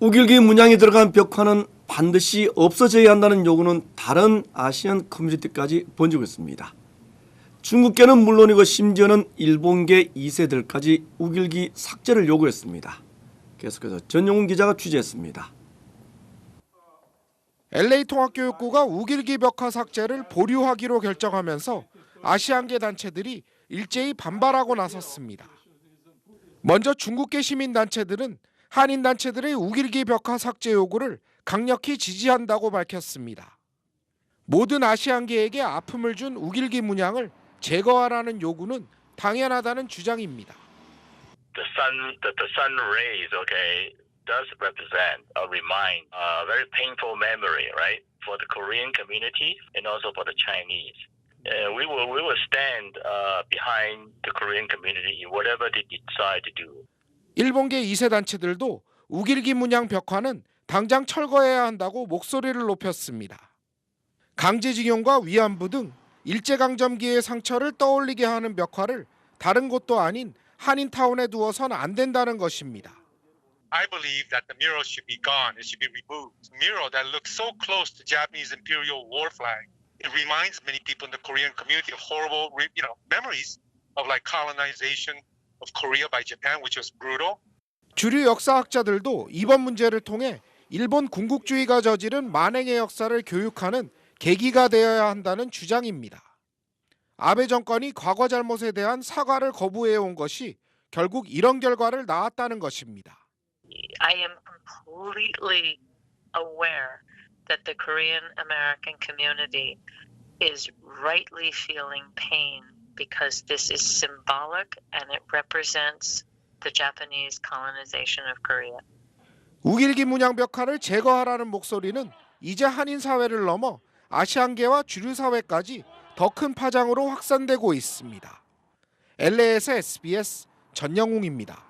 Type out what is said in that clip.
우길기 문양이 들어간 벽화는 반드시 없어져야 한다는 요구는 다른 아시안 커뮤니티까지 번지고 있습니다. 중국계는 물론이고 심지어는 일본계 2세들까지 우길기 삭제를 요구했습니다. 계속해서 전용훈 기자가 취재했습니다. LA 통합교육부가 우길기 벽화 삭제를 보류하기로 결정하면서 아시안계 단체들이 일제히 반발하고 나섰습니다. 먼저 중국계 시민 단체들은 한인 단체들의 우길기 벽화 삭제 요구를 강력히 지지한다고 밝혔습니다. 모든 아시안계에게 아픔을 준 우길기 문양을 제거하라는 요구는 당연하다는 주장입니다. the sun the, the sun rays okay does represent or remind a very painful memory right for the korean community and also for the chinese uh, we will we will stand uh, behind the korean community in whatever they decide to do 일본계 2세 단체들도 우길기 문양 벽화는 당장 철거해야 한다고 목소리를 높였습니다. 강제징용과 위안부 등 일제강점기의 상처를 떠올리게 하는 벽화를 다른 곳도 아닌 한인타운에 두어선 안 된다는 것입니다. I believe that the mural should be gone. It should be removed. The mural that looks so close to Japanese imperial war flag. It reminds many people in the Korean community of horrible, you know, memories of like colonization of Korea by Japan, which was brutal. 주류 역사학자들도 이번 문제를 통해 일본 군국주의가 저지른 만행의 역사를 교육하는 계기가 되어야 한다는 주장입니다. 아베 정권이 과거 잘못에 대한 사과를 거부해 온 것이 결국 이런 결과를 낳았다는 것입니다. I am completely aware that the Korean American community is rightly feeling pain because this is symbolic and it represents the Japanese colonization of Korea. 우길기 문양 벽화를 제거하라는 목소리는 이제 한인 사회를 넘어 아시안계와 주류 사회까지 더 큰 파장으로 확산되고 있습니다. LA에서 SBS 전영웅입니다.